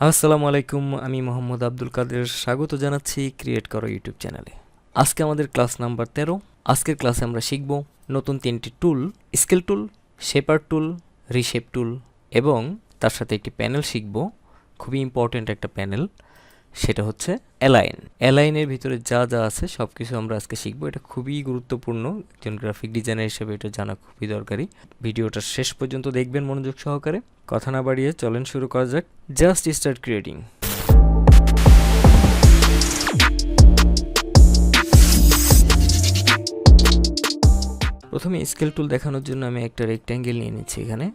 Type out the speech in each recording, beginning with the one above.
আসসালামু আলাইকুম আমি মোহাম্মদ আব্দুল কাদের। স্বাগত জানাচ্ছি ক্রিয়েট করো ইউটিউব চ্যানেলে আজকে আমাদের ক্লাস নাম্বার তেরো। আজকের ক্লাসে আমরা শিখব নতুন তিনটি tool scale tool shaper tool reshape tool এবং তার সাথে একটি প্যানেল শিখব। খুবই ইম্পর্ট্যান্ট একটা প্যানেল সেটা হচ্ছে অ্যালাইন। অ্যালাইনের ভিতরে যা যা আছে সব কিছু আমরা আজকে শিখব। এটা খুবই গুরুত্বপূর্ণ। একজন গ্রাফিক ডিজাইনার হিসেবে এটা জানা খুবই দরকারি। ভিডিওটা শেষ পর্যন্ত দেখবেন মনোযোগ সহকারে। কথা না বাড়িয়ে চলেন শুরু করা যাক। জাস্ট স্টার্ট ক্রিয়েটিং প্রথমে স্কেল টুল দেখানোর জন্য আমি একটা রেক্ট্যাঙ্গেল নিয়ে নিচ্ছি এখানে।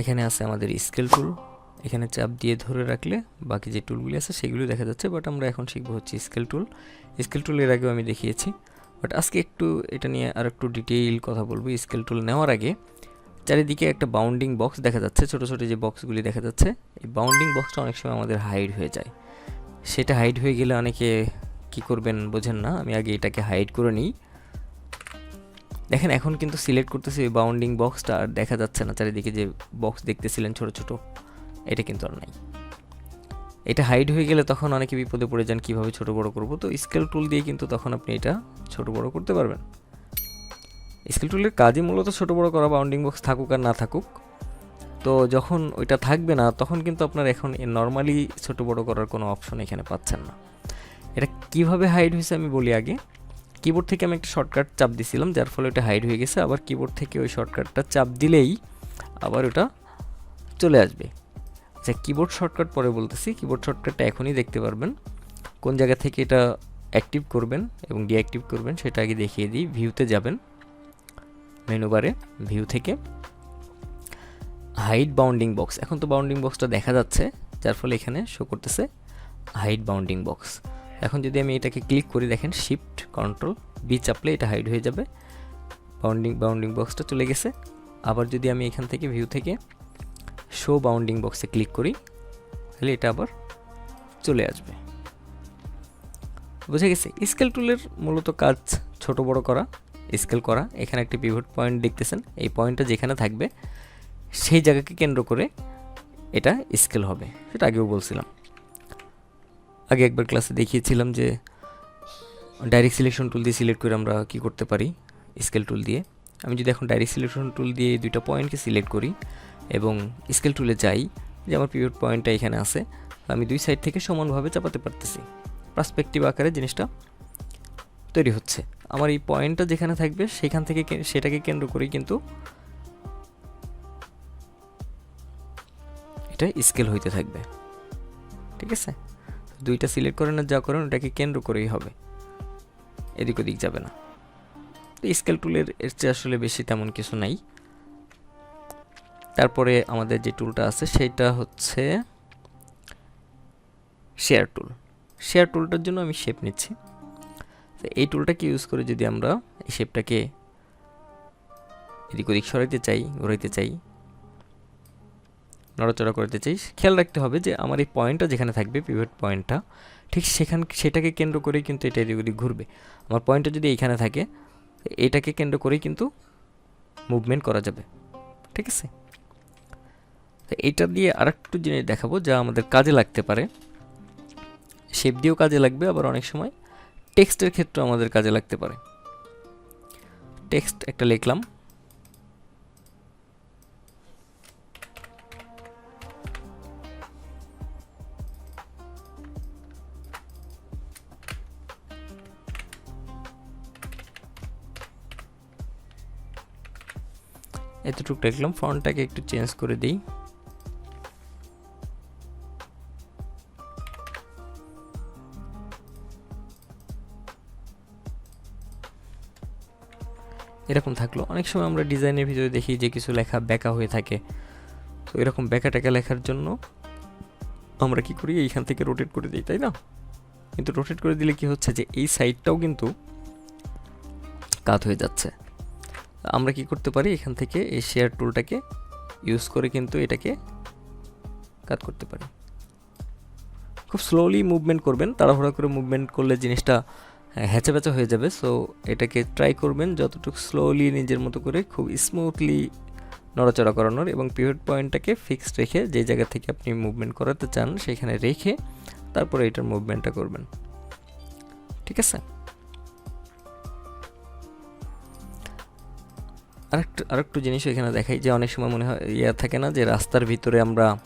এখানে আছে আমাদের স্কেল টুল এখানে চাপ দিয়ে ধরে রাখলে বাকি যে টুলগুলি আছে সেগুলি দেখা যাচ্ছে বাট আমরা এখন শিখব হচ্ছে স্কেল টুল স্কেল টুল এর আগেও আমি দেখিয়েছি বাট আজকে একটু এটা নিয়ে আর একটু ডিটেইল কথা বলব স্কেল টুল নেওয়ার আগে। চারিদিকে একটা বাউন্ডিং বক্স দেখা যাচ্ছে, ছোট ছোট যে বক্সগুলি দেখা যাচ্ছে, এই বাউন্ডিং বক্সটা অনেক সময় আমাদের হাইড হয়ে যায়। সেটা হাইড হয়ে গেলে অনেকে কি করবেন বোঝেন না, আমি আগে এটাকে হাইড করে নিই। দেখেন এখন কিন্তু সিলেক্ট করতেছি ওই বাউন্ডিং বক্সটা আর দেখা যাচ্ছে না, চারিদিকে যে বক্স দেখতেছিলেন ছোট ছোট। এটা কিন্তু আর নাই। এটা হাইড হয়ে গেলে তখন অনেকে বিপদে পড়ে যান কীভাবে ছোট বড় করব। তো স্কেল টুল দিয়ে কিন্তু তখন আপনি এটা ছোট বড় করতে পারবেন। স্কেল টুলের কাজই মূলত ছোট বড় করা বাউন্ডিং বক্স থাকুক আর না থাকুক। তো যখন ওইটা থাকবে না, তখন কিন্তু আপনার এখন নর্মালি ছোট বড় করার কোনো অপশন এখানে পাচ্ছেন না। এটা কীভাবে হাইড হয়েছে আমি বলি আগে। কিবোর্ড থেকে আমি একটা শর্টকাট চাপ দিছিলাম, যার ফলে ওটা হাইড হয়ে গেছে। আবার কিবোর্ড থেকে ওই শর্টকাটটা চাপ দিলেই আবার ওটা চলে আসবে। আচ্ছা কিবোর্ড শর্টকাট পরে বলতেছি। কিবোর্ড শর্টকাটটা এখনই দেখতে পারবেন। কোন জায়গা থেকে এটা অ্যাক্টিভ করবেন এবং ডিঅ্যাক্টিভ করবেন সেটা আগে দেখিয়ে দিই। ভিউতে যাবেন মেনু বারে ভিউ থেকে। হাইট বাউন্ডিং বক্স এখন তো বাউন্ডিং বক্সটা দেখা যাচ্ছে, যার ফলে এখানে শো করতেছে হাইট বাউন্ডিং বক্স এখন যদি আমি এটাকে ক্লিক করি, দেখেন শিফট কন্ট্রোল বি চাপলে এটা হাইড হয়ে যাবে। বাউন্ডিং বাউন্ডিং বক্সটা চলে গেছে। আবার যদি আমি এখান থেকে ভিউ থেকে শো বাউন্ডিং বক্সে ক্লিক করি, তাহলে এটা আবার চলে আসবে। বুঝে গেছে? স্কেল টুলের মূলত কাজ ছোট বড় করা স্কেল করা। এখানে একটি পিভট পয়েন্ট দেখতেছেন। এই পয়েন্টটা যেখানে থাকবে, সেই জায়গাকে কেন্দ্র করে এটা স্কেল হবে। সেটা আগেও বলছিলাম। আগে একবার ক্লাসে দেখিয়েছিলাম যে ডাইরেক্ট সিলেকশন টুল দিয়ে সিলেক্ট করে আমরা কি করতে পারি স্কেল টুল দিয়ে। আমি যদি এখন ডাইরেক্ট সিলেকশন টুল দিয়ে দুইটা পয়েন্টকে সিলেক্ট করি এবং স্কেল টুলে যাই, যে আমার পিরিয়ড পয়েন্টটা এখানে আছে আমি দুই সাইড থেকে সমানভাবে চাপাতে পারতেছি। পার্সপেক্টিভ আকারে জিনিসটা তৈরি হচ্ছে। আমার এই পয়েন্টটা যেখানে থাকবে, সেখান থেকে সেটাকে কেন্দ্র করেই কিন্তু এটা স্কেল হইতে থাকবে। ঠিক আছে? দুইটা সিলেক্ট করেন আর যা করেন, ওটাকে কেন্দ্র করেই হবে। এদিক ওদিক যাবে না। তো স্কেল টুলের এর চেয়ে আসলে বেশি তেমন কিছু নাই। তারপরে আমাদের যে টুলটা আছে সেটা হচ্ছে শেয়ার টুল শেয়ার টুলটার জন্য আমি শেপ নিচ্ছি। তো এই টুলটাকে ইউজ করে যদি আমরা এই শেপটাকে এদিক ওদিক সরাইতে চাই, ঘোরাইতে চাই, নড়াচড়া করতে চাই, খেয়াল রাখতে হবে যে আমার এই পয়েন্টটা যেখানে থাকবে পিভট পয়েন্টটা ঠিক সেখান, সেটাকে কেন্দ্র করেই কিন্তু এটা এদিক ওদিক ঘুরবে। আমার পয়েন্টটা যদি এইখানে থাকে এটাকে কেন্দ্র করেই কিন্তু মুভমেন্ট করা যাবে। ঠিক আছে? তো এইটা দিয়ে আরেকটু জিনিস দেখাবো যা আমাদের কাজে লাগতে পারে। শেপ দিয়েও কাজে লাগবে, আবার অনেক সময় টেক্সটের ক্ষেত্রেও আমাদের কাজে লাগতে পারে। টেক্সট একটা লিখলাম। এতটুকু লিখলাম ফন্টটাকে একটু চেঞ্জ করে দিই। এরকম থাকল। অনেক সময় আমরা ডিজাইনের ভিতরে দেখি যে কিছু লেখা বেঁকা হয়ে থাকে। তো এরকম বেঁকা টেকা লেখার জন্য আমরা কি করি? এইখান থেকে রোটেট করে দিই, তাই না? কিন্তু রোটেট করে দিলে কি হচ্ছে যে এই সাইডটাও কিন্তু কাত হয়ে যাচ্ছে। আমরা কি করতে পারি? এখান থেকে এই শেয়ার টুলটাকে ইউজ করে কিন্তু এটাকে কাত করতে পারি। খুব স্লোলি মুভমেন্ট করবেন, তাড়াহুড়া করে মুভমেন্ট করলে জিনিসটা হ্যাঁচা প্যাচা হয়ে যাবে সো এটাকে ট্রাই করবেন যতটুকু স্লোলি নিজের মতো করে খুব স্মুথলি নড়াচড়া করানোর এবং পিভট পয়েন্টটাকে ফিক্সড রেখে যে জায়গা থেকে আপনি মুভমেন্ট করাতে চান সেখানে রেখে তারপরে এটার মুভমেন্টটা করবেন। ঠিক আছে? আরেকটু আরেকটু জিনিস এখানে দেখাই যে অনেক সময় মনে হয় ইয়ে থাকে না যে রাস্তার ভিতরে আমরা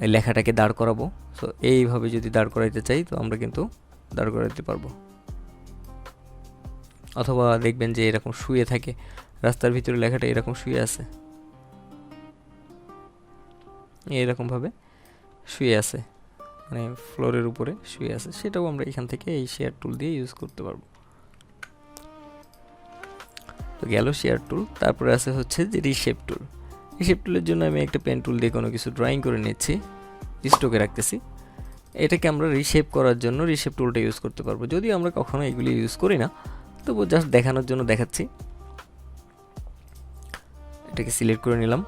লেখাটাকে দাঁড় করাবো সো এইভাবে যদি দাঁড় করাইতে চাই তো আমরা কিন্তু দাঁড় করাইতে পারব। অথবা দেখবেন যে এরকম শুয়ে থাকে, রাস্তার ভিতরে লেখাটা এরকম শুয়ে আছে। এরকমভাবে শুয়ে আছে মানে ফ্লোরের উপরে শুয়ে আছে। সেটাও আমরা এখান থেকে এই শেয়ার টুল দিয়ে ইউজ করতে পারব। তো গেল শেয়ার টুল তারপরে আছে হচ্ছে যে রিশেপ টুল রিশেপ টুলের জন্য আমি একটা পেন টুল দিয়ে কোনো কিছু ড্রয়িং করে নিচ্ছি স্টোকে রাখতেছি। এটাকে আমরা রিশেপ করার জন্য রিশেপ টুলটা ইউজ করতে পারব। যদিও আমরা কখনো এগুলি ইউজ করি না তবু জাস্ট দেখানোর জন্য দেখাচ্ছি। এটাকে সিলেক্ট করে নিলাম।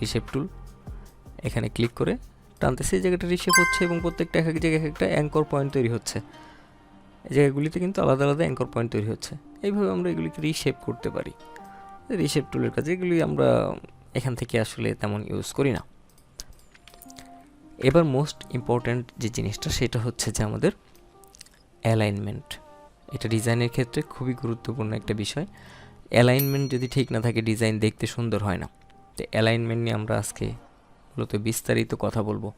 রিসেপ টুল এখানে ক্লিক করে টানতেছি, এই জায়গাটা রিশেপ হচ্ছে এবং প্রত্যেকটা এক এক জায়গায় এক একটা অ্যাঙ্কর পয়েন্ট তৈরি হচ্ছে। এই জায়গাগুলিতে কিন্তু আলাদা আলাদা অ্যাঙ্কর পয়েন্ট তৈরি হচ্ছে। এইভাবে আমরা এগুলিকে রিশেপ করতে পারি। রিশেপ টুলের কাজে এগুলি আমরা এখান থেকে আসলে তেমন ইউজ করি না। এবার মোস্ট ইম্পর্ট্যান্ট যে জিনিসটা, সেটা হচ্ছে যে আমাদের অ্যালাইনমেন্ট এটা ডিজাইনের ক্ষেত্রে খুবই গুরুত্বপূর্ণ একটা বিষয়। অ্যালাইনমেন্ট যদি ঠিক না থাকে ডিজাইন দেখতে সুন্দর হয় না। তো অ্যালাইনমেন্ট নিয়ে আমরা আজকে মূলত বিস্তারিত কথা বলব।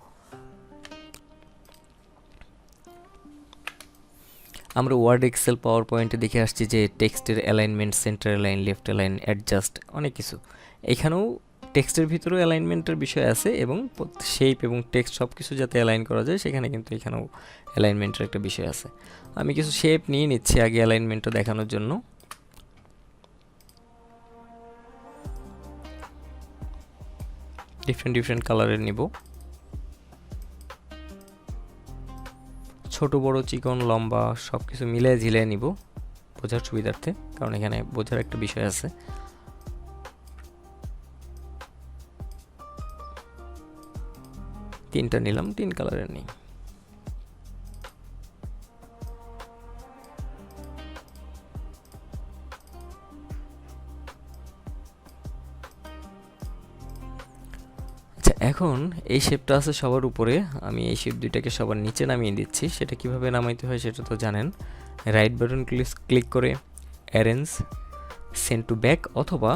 আমরা ওয়ার্ড এক্সেল পাওয়ার পয়েন্টে দেখে আসছি যে টেক্সটের alignment centre align left align adjust অনেক কিছু। এখানেও টেক্সটের ভিতরেও অ্যালাইনমেন্টের বিষয় আছে এবং শেপ এবং টেক্সট সব কিছু যাতে অ্যালাইন করা যায়, সেখানে কিন্তু এখানেও অ্যালাইনমেন্টের একটা বিষয় আছে। আমি কিছু শেপ নিয়ে নিচ্ছি আগে অ্যালাইনমেন্টটা দেখানোর জন্য। ডিফারেন্ট ডিফারেন্ট কালারের নিব। ছোট, বড়, চিকন, লম্বা সব কিছু মিলে ঝিলে নিব বোঝার সুবিধার্থে, কারণ এখানে বোঝার একটা বিষয় আছে। তিনটা নিলাম, তিন কালারের নিই। আচ্ছা এখন এই শেপটা আছে সবার উপরে, আমি এই শেপ দুইটাকে সবার নিচে নামিয়ে দিচ্ছি, সেটা কীভাবে নামাইতে হয় সেটা তো জানেন। রাইট বাটন ক্লিক করে অ্যারেঞ্জ সেন্ড টু ব্যাক অথবা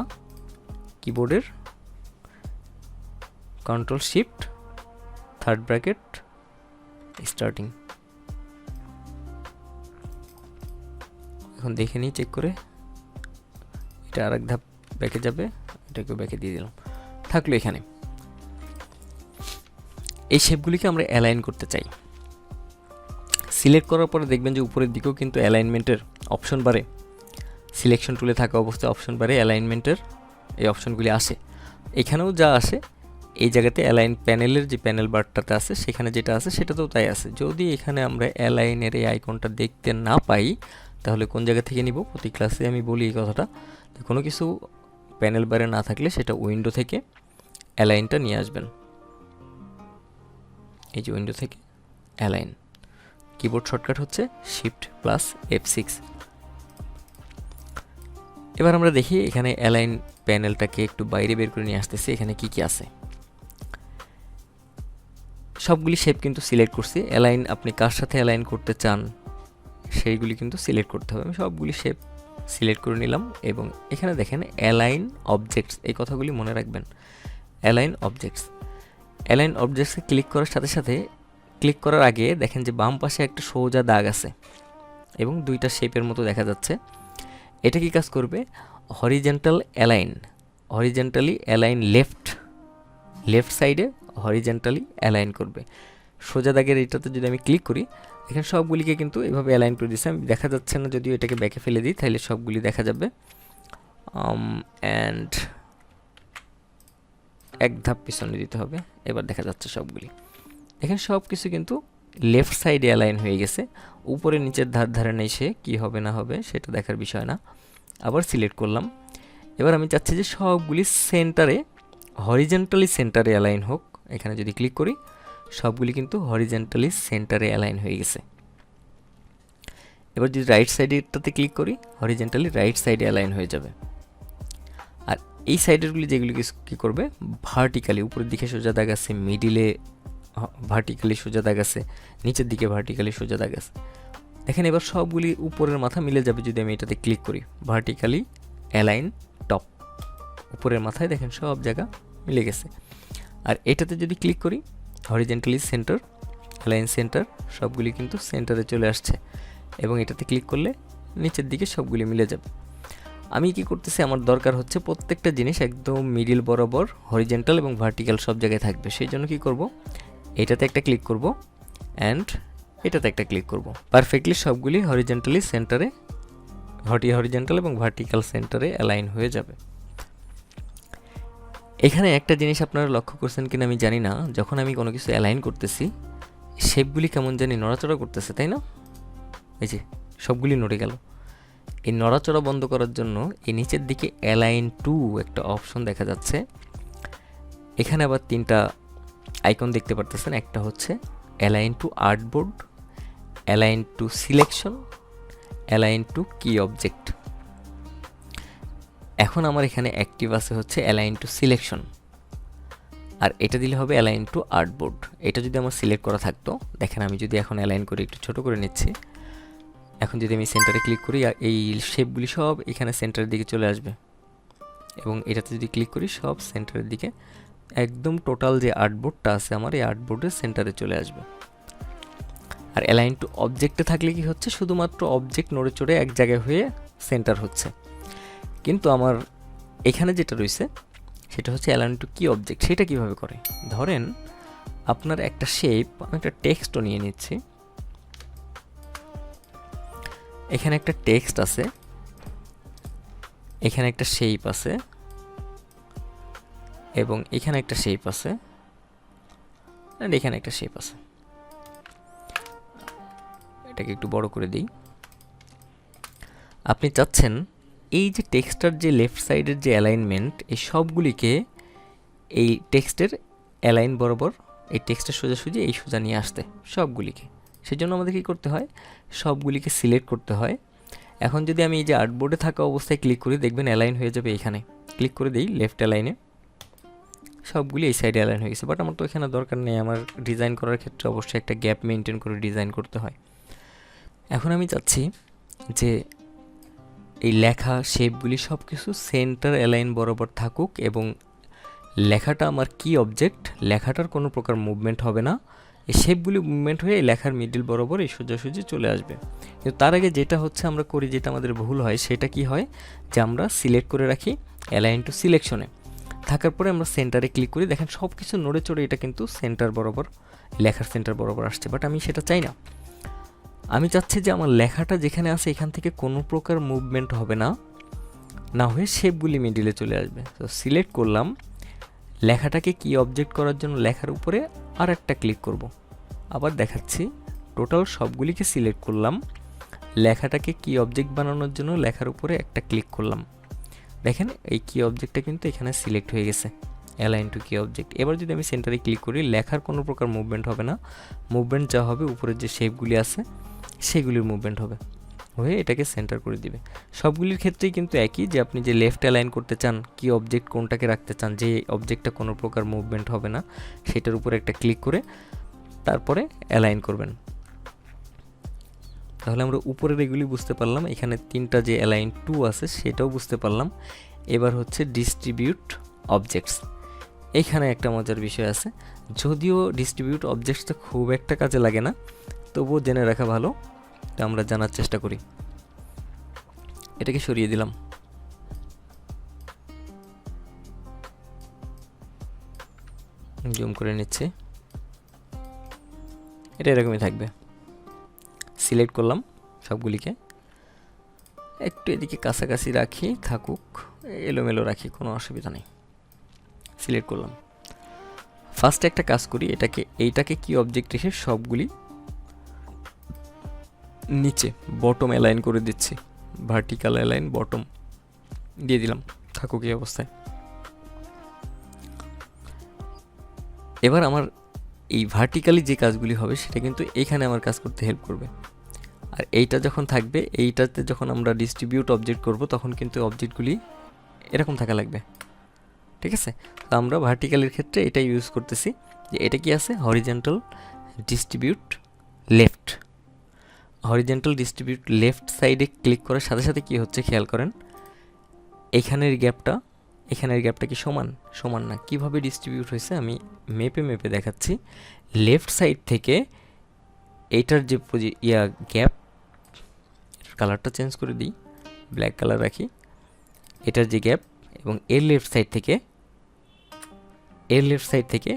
কিবোর্ডের control shift third bracket starting এখন দেখে নিই চেক করে। এটা আরেক ধাপ ব্যাকে যাবে, এটাকেও ব্যাকে দিয়ে দিলাম। থাকল এখানে। এই শেপগুলিকে আমরা অ্যালাইন করতে চাই। সিলেক্ট করার পরে দেখবেন যে উপরের দিকেও কিন্তু অ্যালাইনমেন্টের অপশন বাড়ে সিলেকশন টুলে থাকা অবস্থায় অপশন বাড়ে অ্যালাইনমেন্টের এই অপশনগুলি আসে। এখানেও যা আসে এই জায়গাতে অ্যালাইন প্যানেলের যে প্যানেল বারটাতে আছে, সেখানে যেটা আছে সেটাতেও তাই আছে। যদি এখানে আমরা অ্যালাইনের এই আইকনটা দেখতে না পাই, তাহলে কোন জায়গা থেকে নিব? প্রতি ক্লাসে আমি বলি এই কথাটা। কোনো কিছু প্যানেল বারে না থাকলে সেটা উইন্ডো থেকে অ্যালাইনটা নিয়ে আসবেন। এই যে উইন্ডো থেকে অ্যালাইন কিবোর্ড শর্টকাট হচ্ছে শিফট প্লাস এফ সিক্স এবার আমরা দেখি এখানে অ্যালাইন প্যানেলটাকে একটু বাইরে বের করে নিয়ে আসতেছি। এখানে কি কি আছে? সবগুলি শেপ কিন্তু সিলেক্ট করছি। অ্যালাইন আপনি কার সাথে অ্যালাইন করতে চান, সেইগুলি কিন্তু সিলেক্ট করতে হবে। আমি সবগুলি শেপ সিলেক্ট করে নিলাম এবং এখানে দেখেন অ্যালাইন অবজেক্টস এই কথাগুলি মনে রাখবেন। অ্যালাইন অবজেক্টস অ্যালাইন অবজেক্টসে ক্লিক করার সাথে সাথে ক্লিক করার আগে দেখেন যে বাম পাশে একটা সোজা দাগ আছে এবং দুইটা শেপের মতো দেখা যাচ্ছে। এটা কি কাজ করবে? Horizontal align horizontally align left left সাইডে হরিজেন্টালি অ্যালাইন করবে। সোজা দাগের এইটাতে যদি আমি ক্লিক করি, এখানে সবগুলিকে কিন্তু এভাবে অ্যালাইন করে দিচ্ছে আমি দেখা যাচ্ছে না যদিও এটাকে ব্যাকে ফেলে দিই, তাহলে সবগুলি দেখা যাবে। অ্যান্ড এক ধাপ পিছনে দিতে হবে, এবার দেখা যাচ্ছে সবগুলি। এখানে সব কিছু কিন্তু লেফট সাইডে অ্যালাইন হয়ে গেছে। উপরে নিচের ধার ধারে নেই সে, কী হবে না হবে সেটা দেখার বিষয় না। আবার সিলেক্ট করলাম। এবার আমি চাচ্ছি যে সবগুলি সেন্টারে হরিজেন্টালি সেন্টারে অ্যালাইন হোক। এখানে যদি ক্লিক করি, সবগুলি কিন্তু হরিজেন্টালি সেন্টারে অ্যালাইন হয়ে গেছে। এবার যদি রাইট সাইডেরটাতে ক্লিক করি হরিজেন্টালি রাইট সাইডে অ্যালাইন হয়ে যাবে। আর এই সাইডেরগুলি যেগুলি কী করবে? ভার্টিক্যালি উপরের দিকে সোজা দাগ আছে মিডিলে ভার্টিক্যালি সোজা দাগ আছে, নিচের দিকে ভার্টিক্যালি সোজা দাগ আছে। দেখেন এবার সবগুলি উপরের মাথা মিলে যাবে যদি আমি এটাতে ক্লিক করি। ভার্টিক্যালি অ্যালাইন টপ উপরের মাথায় দেখেন সব জায়গা মিলে গেছে। আর এটাতে যদি ক্লিক করি হরিজেন্টালি সেন্টার অ্যালাইন সেন্টার সবগুলি কিন্তু সেন্টারে চলে আসছে। এবং এটাতে ক্লিক করলে নিচের দিকে সবগুলি মিলে যাবে। আমি কি করতেছি, আমার দরকার হচ্ছে প্রত্যেকটা জিনিস একদম মিডিল বরাবর হরিজেন্টাল এবং ভার্টিক্যাল সব জায়গায় থাকবে। সেই জন্য কি করব, এটাতে একটা ক্লিক করব অ্যান্ড এটাতে একটা ক্লিক করব। পারফেক্টলি সবগুলি হরিজেন্টালি সেন্টারে হটি হরিজেন্টাল এবং ভার্টিক্যাল সেন্টারে অ্যালাইন হয়ে যাবে। এখানে একটা জিনিস আপনারা লক্ষ্য করছেন কিনা আমি জানি না, যখন আমি কোনো কিছু অ্যালাইন করতেছি শেপগুলি কেমন জানি নড়াচড়া করতেছে, তাই না? এই যে, সবগুলি নড়ে গেল। এই নড়াচড়া বন্ধ করার জন্য এই নিচের দিকে অ্যালাইন টু একটা অপশন দেখা যাচ্ছে। এখানে আবার তিনটা আইকন দেখতে পারতেছেন, একটা হচ্ছে align to artboard align to selection align to key object এখন আমার এখানে অ্যাক্টিভ আছে হচ্ছে অ্যালাইন টু সিলেকশন আর এটা দিলে হবে অ্যালাইন টু আর্টবোর্ড এটা যদি আমার সিলেক্ট করা থাকতো, দেখেন আমি যদি এখন অ্যালাইন করে একটু ছোট করে নিচ্ছি, এখন যদি আমি সেন্টারে ক্লিক করি এই শেপগুলি সব এখানে সেন্টারের দিকে চলে আসবে। এবং এটাতে যদি ক্লিক করি, সব সেন্টারের দিকে একদম টোটাল যে আর্টবোর্ডটা আছে আমার, এই আর্টবোর্ডের সেন্টারে চলে আসবে। আর অ্যালাইন টু অবজেক্টে থাকলে কি হচ্ছে? শুধুমাত্র অবজেক্ট নড়ে চড়ে এক জায়গায় হয়ে সেন্টার হচ্ছে। কিন্তু আমার এখানে যেটা রয়েছে, সেটা হচ্ছে অ্যালাইন টু কি অবজেক্ট সেটা কীভাবে করে? ধরেন, আপনার একটা শেপ আমি একটা টেক্সটও নিয়ে নিচ্ছি। এখানে একটা টেক্সট আছে, এখানে একটা শেপ আছে, এবং এখানে একটা শেপ আছে অ্যান্ড এখানে একটা শেপ আছে। এটাকে একটু বড় করে দিই। আপনি চাচ্ছেন এই যে টেক্সটার যে লেফট সাইডের যে অ্যালাইনমেন্ট এই সবগুলিকে এই টেক্সটের অ্যালাইন বরাবর এই টেক্সটের সোজাসুজি এই সোজা নিয়ে আসতে, সবগুলিকে। সেই জন্য আমাদের কী করতে হয়? সবগুলিকে সিলেক্ট করতে হয়। এখন যদি আমি এই যে আর্টবোর্ডে থাকা অবস্থায় ক্লিক করি, দেখবেন অ্যালাইন হয়ে যাবে এখানে। ক্লিক করে দিই লেফট অ্যালাইনে সবগুলি এই সাইডে অ্যালাইন হয়ে গেছে। বাট আমার তো এখানে দরকার নেই। আমার ডিজাইন করার ক্ষেত্রে অবশ্যই একটা গ্যাপ মেনটেন করে ডিজাইন করতে হয়। এখন আমি চাচ্ছি যে এই লেখা শেপগুলি সব কিছু সেন্টার অ্যালাইন বরাবর থাকুক এবং লেখাটা আমার কি অবজেক্ট লেখাটার কোনো প্রকার মুভমেন্ট হবে না। এই শেপগুলি মুভমেন্ট হয়ে লেখার মিডিল বরাবর এই সোজাসুজি চলে আসবে। কিন্তু তার আগে যেটা হচ্ছে আমরা করি, যেটা আমাদের ভুল হয়, সেটা কি হয়? যে আমরা সিলেক্ট করে রাখি অ্যালাইন টু সিলেকশনে থাকার পরে আমরা সেন্টারে ক্লিক করি। দেখেন সব কিছু নড়ে চড়ে এটা কিন্তু সেন্টার বরাবর, লেখার সেন্টার বরাবর আসছে বাট আমি সেটা চাই না। আমি চাচ্ছি যে আমার লেখাটা যেখানে আছে এখান থেকে কোনো প্রকার মুভমেন্ট হবে না। না হয়ে শেপগুলি মিডিলে চলে আসবে। তো সিলেক্ট করলাম। লেখাটাকে কি অবজেক্ট করার জন্য লেখার উপরে আর একটা ক্লিক করব। আবার দেখাচ্ছি। টোটাল সবগুলিকে সিলেক্ট করলাম। লেখাটাকে কি অবজেক্ট বানানোর জন্য লেখার উপরে একটা ক্লিক করলাম। দেখেন, এই কি অবজেক্টটা কিন্তু এখানে সিলেক্ট হয়ে গেছে। অ্যালাইন টু কি অবজেক্ট এবার যদি আমি সেন্টারে ক্লিক করি, লেখার কোনো প্রকার মুভমেন্ট হবে না। মুভমেন্ট যা হবে উপরের যে শেপগুলি আছে সেগুলির মুভমেন্ট হবে। হয়ে এটাকে সেন্টার করে দিবে। সবগুলির ক্ষেত্রেই কিন্তু একই যে আপনি যে লেফট অ্যালাইন করতে চান, কি অবজেক্ট কোনটাকে রাখতে চান, যে অবজেক্টটা কোনো প্রকার মুভমেন্ট হবে না, সেটার উপরে একটা ক্লিক করে তারপরে অ্যালাইন করবেন। তাহলে আমরা উপরের এগুলি বুঝতে পারলাম, এখানে তিনটা যে অ্যালাইন টু আছে সেটাও বুঝতে পারলাম। এবার হচ্ছে ডিস্ট্রিবিউট অবজেক্টস এখানে একটা মজার বিষয় আছে। যদিও ডিস্ট্রিবিউট অবজেক্টসটা খুব একটা কাজে লাগে না তবুও জেনে রাখা ভালো, তো আমরা জানার চেষ্টা করি। এটাকে সরিয়ে দিলাম। জুম করে নিচ্ছে। এটা এরকমই থাকবে। সিলেক্ট করলাম সবগুলিকে। একটু এদিকে কাছাকাছি রাখি, থাকুক, এলোমেলো রাখি, কোনো অসুবিধা নেই। সিলেক্ট করলাম। ফার্স্ট একটা কাজ করি, এটাকে, এইটাকে কি অবজেক্ট রেখে সবগুলি নিচে বটম অ্যালাইন করে দিচ্ছি। ভার্টিক্যাল অ্যালাইন বটম দিয়ে দিলাম, থাকুক এই অবস্থায়। এবার আমার এই ভার্টিক্যালি যে কাজগুলি হবে, সেটা কিন্তু এইখানে আমার কাজ করতে হেল্প করবে। আর এইটা যখন থাকবে, এইটাতে যখন আমরা ডিস্ট্রিবিউট অবজেক্ট করব, তখন কিন্তু অবজেক্টগুলি এরকম থাকা লাগবে। ঠিক আছে? তো আমরা ভার্টিক্যালের ক্ষেত্রে এটা ইউজ করতেছি যে এটা কি আছে? Horizontal distribute left horizontal distribute left সাইডে ক্লিক করার সাথে সাথে কি হচ্ছে খেয়াল করেন? এখানের গ্যাপটা এখানের গ্যাপটা কি সমান? সমান না। কীভাবে ডিস্ট্রিবিউট হয়েছে আমি মেপে মেপে দেখাচ্ছি। লেফট সাইড থেকে এইটার যে ইয়া গ্যাপ কালারটা চেঞ্জ করে দিই। ব্ল্যাক কালার রাখি। এটার যে গ্যাপ এবং এর লেফট সাইড থেকে, এর লেফট সাইড থেকে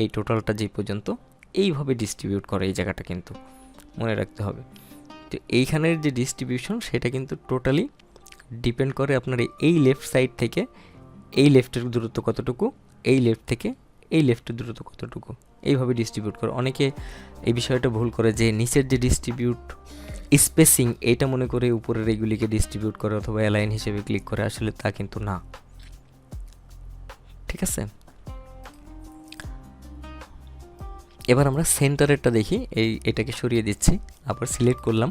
এই টোটালটা যে পর্যন্ত, এইভাবে ডিস্ট্রিবিউট করে এই জায়গাটা কিন্তু। মনে রাখতে হবে। তো এইখানের যে ডিস্ট্রিবিউশন সেটা কিন্তু টোটালি ডিপেন্ড করে আপনার এই লেফট সাইড থেকে এই লেফটের দূরত্ব কতটুকু, এই লেফট থেকে এই লেফটের দূরত্ব কতটুকু। এইভাবে ডিস্ট্রিবিউট করে। অনেকে এই বিষয়টা ভুল করে যে নিচের যে ডিস্ট্রিবিউট স্পেসিং এটা মনে করে উপরের এইগুলিকে ডিস্ট্রিবিউট করে অথবা অ্যালাইন হিসেবে ক্লিক করে। আসলে তা কিন্তু না। ঠিক আছে? এবার আমরা সেন্টারেরটা দেখি। এই, এটাকে সরিয়ে দিচ্ছি। আবার সিলেক্ট করলাম।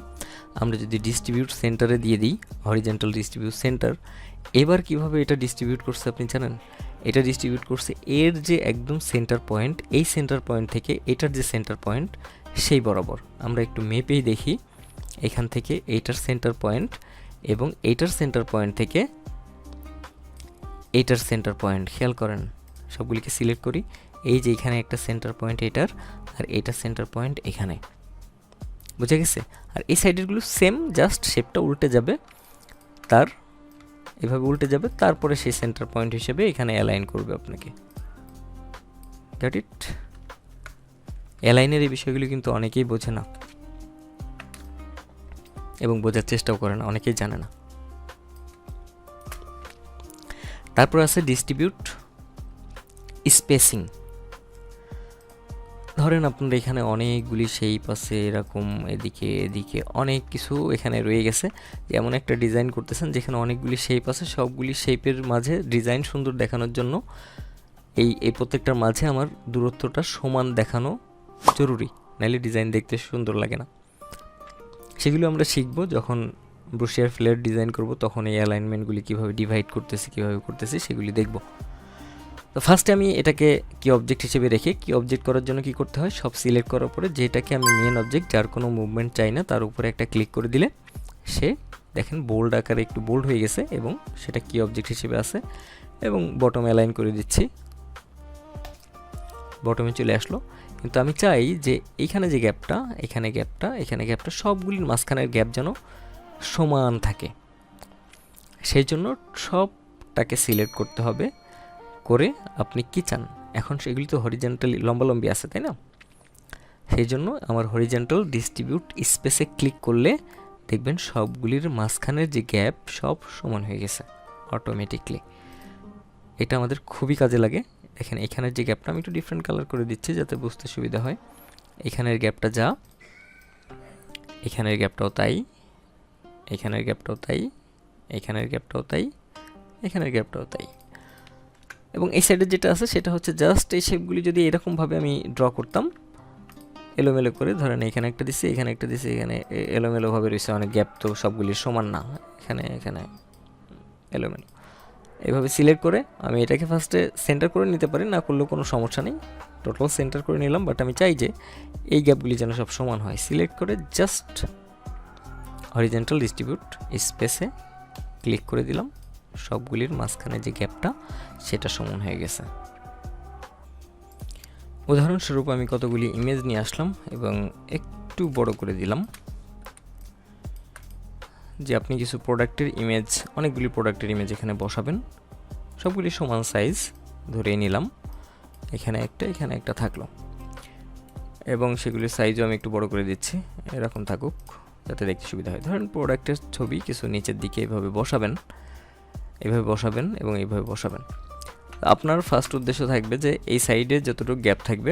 আমরা যদি ডিস্ট্রিবিউট সেন্টারে দিয়ে দিই হরিজেন্টাল ডিস্ট্রিবিউট সেন্টার এবার কীভাবে এটা ডিস্ট্রিবিউট করছে আপনি জানেন? এটা ডিস্ট্রিবিউট করছে এর যে একদম সেন্টার পয়েন্ট এই সেন্টার পয়েন্ট থেকে এটার যে সেন্টার পয়েন্ট সেই বরাবর। আমরা একটু মেপেই দেখি। এখান থেকে এইটার সেন্টার পয়েন্ট এবং এইটার সেন্টার পয়েন্ট থেকে এইটার সেন্টার পয়েন্ট খেয়াল করেন, সবগুলিকে সিলেক্ট করি। এই যে এখানে একটা সেন্টার পয়েন্ট এটার, আর এইটার সেন্টার পয়েন্ট এখানে। বুঝে গেছে? আর এই সাইডেরগুলো সেম জাস্ট শেপটা উল্টে যাবে, তার, এভাবে উল্টে যাবে, তারপরে সেই সেন্টার পয়েন্ট হিসেবে এখানে অ্যালাইন করবে আপনাকে। দ্যাট ইট অ্যালাইনের এই বিষয়গুলো কিন্তু অনেকেই বোঝে না। এবং বোঝার চেষ্টাও করে না, অনেকেই জানে না। তারপর আছে ডিস্ট্রিবিউট স্পেসিং ধরেন আপনার এখানে অনেকগুলি শেপ আছে, এরকম এদিকে এদিকে অনেক কিছু এখানে রয়ে গেছে। যেমন একটা ডিজাইন করতেছেন, যেখানে অনেকগুলি শেপ আছে, সবগুলি শেপের মাঝে ডিজাইন সুন্দর দেখানোর জন্য এই এই প্রত্যেকটার মাঝে আমার দূরত্বটা সমান দেখানো জরুরি নাইলে ডিজাইন দেখতে সুন্দর লাগে না। সেগুলো আমরা শিখব যখন ব্রুশিয়ার ফ্লেয়ার ডিজাইন করব, তখন এই অ্যালাইনমেন্টগুলি কীভাবে ডিভাইড করতেছি, কীভাবে করতেছি, সেগুলি দেখব। তো ফার্স্টে আমি এটাকে কি অবজেক্ট হিসেবে রেখে কি অবজেক্ট করার জন্য কি করতে হয়? সব সিলেক্ট করার পরে যেটাকে আমি মেন অবজেক্ট যার কোনো মুভমেন্ট চাই না, তার উপরে একটা ক্লিক করে দিলে সে দেখেন বোল্ড আকারে একটু বোল্ড হয়ে গেছে এবং সেটা কি অবজেক্ট হিসেবে আছে এবং বটম অ্যালাইন করে দিচ্ছি। বটমে চলে আসলো। কিন্তু আমি চাই যে এইখানে যে গ্যাপটা এখানে গ্যাপটা এখানে গ্যাপটা সবগুলির মাঝখানের গ্যাপ যেন সমান থাকে। সেই জন্য সবটাকে সিলেক্ট করতে হবে। করে আপনি কি চান? এখন সেগুলি তো হরিজেন্টালি লম্বালম্বি আছে, তাই না? সেই জন্য আমার হরিজেন্টাল ডিস্ট্রিবিউট স্পেসে ক্লিক করলে দেখবেন সবগুলির মাঝখানের যে গ্যাপ সব সমান হয়ে গেছে অটোমেটিকলি এটা আমাদের খুবই কাজে লাগে। এখানে, এখানের যে গ্যাপটা আমি একটু ডিফারেন্ট কালার করে দিচ্ছি যাতে বুঝতে সুবিধা হয়। এখানের গ্যাপটা যা, এখানের গ্যাপটাও তাই, এখানের গ্যাপটাও তাই, এখানের গ্যাপটাও তাই, এখানের গ্যাপটাও তাই। এবং এই সাইডে যেটা আছে সেটা হচ্ছে জাস্ট এই শেপগুলি যদি এরকমভাবে আমি ড্র করতাম, এলোমেলো করে, ধরেন এখানে একটা দিছি, এখানে একটা দিছি, এখানে এলোমেলোভাবে রয়েছে অনেক গ্যাপ তো সবগুলি সমান না, এখানে এখানে, এলোমেলো। এভাবে সিলেক্ট করে আমি এটাকে ফার্স্টে সেন্টার করে নিতে পারি, না করলেও কোনো সমস্যা নেই। টোটাল সেন্টার করে নিলাম বাট আমি চাই যে এই গ্যাপগুলি যেন সব সমান হয়। সিলেক্ট করে জাস্ট হরিজেন্টাল ডিস্ট্রিবিউট স্পেসে ক্লিক করে দিলাম। সবগুলির মাঝখানে যে গ্যাপটা, সেটা সমান হয়ে গেছে। উদাহরণস্বরূপ আমি কতগুলি ইমেজ নিয়ে আসলাম এবং একটু বড় করে দিলাম। যে আপনি কিছু প্রোডাক্টের ইমেজ অনেকগুলি প্রোডাক্টের ইমেজ এখানে বসাবেন। সবগুলি সমান সাইজ ধরে নিলাম। এখানে একটা এখানে একটা থাকল। এবং সেগুলির সাইজও আমি একটু বড় করে দিচ্ছি। এরকম থাকুক, যাতে দেখতে সুবিধা হয়। ধরেন প্রোডাক্টের ছবি কিছু নিচের দিকে এভাবে বসাবেন। এভাবে বসাবেন এবং এইভাবে বসাবেন। আপনার ফার্স্ট উদ্দেশ্য থাকবে যে এই সাইডে যতটুকু গ্যাপ থাকবে,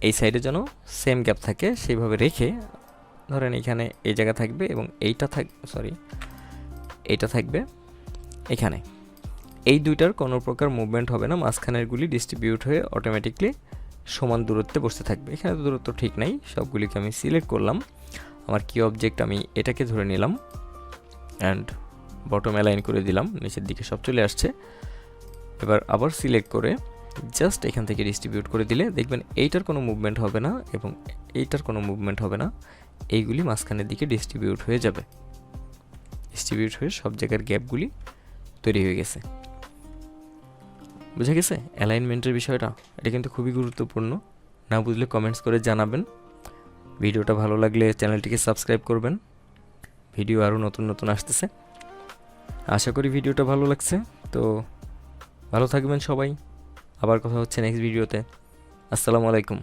এই সাইডে যেন সেম গ্যাপ থাকে, সেইভাবে রেখে ধরেন এখানে এই জায়গা থাকবে এবং এইটা থাক সরি এইটা থাকবে এখানে। এই দুইটার কোনো প্রকার মুভমেন্ট হবে না মাঝখানেরগুলি ডিস্ট্রিবিউট হয়ে অটোমেটিকলি সমান দূরত্বে বসতে থাকবে। এখানে তো দূরত্ব ঠিক নাই, সবগুলিকে আমি সিলেক্ট করলাম। আমার কি অবজেক্ট আমি এটাকে ধরে নিলাম। অ্যান্ড বটম অ্যালাইন করে দিলাম, নিচের দিকে সব চলে আসছে। এবার আবার সিলেক্ট করে জাস্ট এখান থেকে ডিস্ট্রিবিউট করে দিলে দেখবেন এইটার কোনো মুভমেন্ট হবে না এবং এইটার কোনো মুভমেন্ট হবে না। এইগুলি মাঝখানের দিকে ডিস্ট্রিবিউট হয়ে যাবে। ডিস্ট্রিবিউট হয়ে সব জায়গার গ্যাপগুলি তৈরি হয়ে গেছে। বুঝে গেছে অ্যালাইনমেন্টের বিষয়টা? এটা কিন্তু খুবই গুরুত্বপূর্ণ। না বুঝলে কমেন্টস করে জানাবেন। ভিডিওটা ভালো লাগলে চ্যানেলটিকে সাবস্ক্রাইব করবেন। ভিডিও আরও নতুন নতুন আসতেছে। আশা করি ভিডিওটা ভালো লাগছে, তো ভালো থাকবেন সবাই। আবার কথা হচ্ছে নেক্সট ভিডিওতে আসসালামু আলাইকুম।